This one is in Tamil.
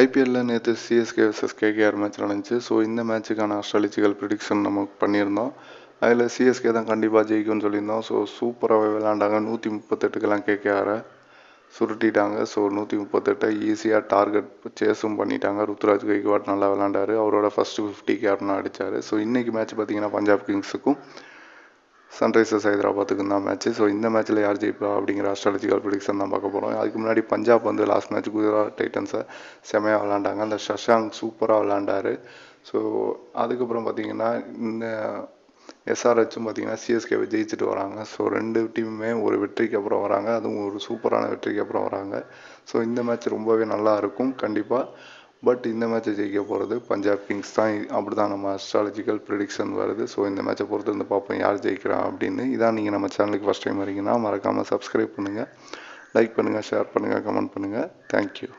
ஐபிஎல்லில் நேற்று சிஎஸ்கே vs கேகேஆர் மேட்ச் நடந்துச்சு. ஸோ இந்த மேட்ச்சுக்கான அஸ்ட்ராலஜிக்கல் ப்ரிடிக்ஷன் நம்ம பண்ணியிருந்தோம். அதில் சிஎஸ்கே தான் கண்டிப்பாக ஜெயிக்கும்னு சொல்லியிருந்தோம். ஸோ சூப்பராகவே விளாண்டாங்க நூற்றி முப்பத்தெட்டுக்கெல்லாம் கேகேஆரை சுருட்டிட்டாங்க. ஸோ நூற்றி முப்பத்தெட்டை ஈஸியாக டார்கெட் சேஸும் பண்ணிட்டாங்க. ருத்ராஜ் கைக்வாட் நல்லா விளாண்டாரு அவரோட ஃபஸ்ட்டு ஃபிஃப்டி கேப்னா அடித்தார் ஸோ இன்றைக்கி மேட்ச் பார்த்தீங்கன்னா பஞ்சாப் கிங்ஸுக்கும் சன்ரைசர்ஸ் ஹைதராபாத்துக்கும் தான் மேட்ச்சு ஸோ இந்த மேட்ச்சில் யார் ஜெயிப்பா அப்படிங்கிற அஸ்ட்ராலஜிக்கல் ப்ரிடிக்ஷன் தான் பார்க்க போகிறோம் அதுக்கு முன்னாடி பஞ்சாப் வந்து லாஸ்ட் மேட்ச் குஜராத் டைட்டன்ஸை செமையாக விளாண்டாங்க அந்த ஷஷாங் சூப்பராக விளாண்டாரு ஸோ அதுக்கப்புறம் பார்த்தீங்கன்னா இந்த எஸ்ஆர்ஹெச்சும் பார்த்தீங்கன்னா சிஎஸ்கேவை ஜெயிச்சுட்டு வராங்க. ஸோ ரெண்டு டீமுமே ஒரு வெற்றிக்கு அப்புறம் வராங்க. அதுவும் ஒரு சூப்பரான வெற்றிக்கு அப்புறம் வராங்க. ஸோ இந்த மேட்ச் ரொம்பவே நல்லா இருக்கும். கண்டிப்பாக பட் இந்த மேட்ச்சை ஜெயிக்க போகிறது பஞ்சாப் கிங்ஸ் தான் அப்படி தான் நம்ம அஸ்ட்ராலஜிக்கல் ப்ரிடிக்ஷன் வருது. ஸோ இந்த மேட்சை பொறுத்து வந்து பார்ப்போம் யார் ஜெயிக்கிறா அப்படின்னு இதான் நீங்கள் நம்ம சேனலுக்கு ஃபஸ்ட் டைம் வரீங்கன்னா மறக்காமல் சப்ஸ்கிரைப் பண்ணுங்கள் லைக் பண்ணுங்கள் ஷேர் பண்ணுங்கள் கமெண்ட் பண்ணுங்கள் தேங்க்யூ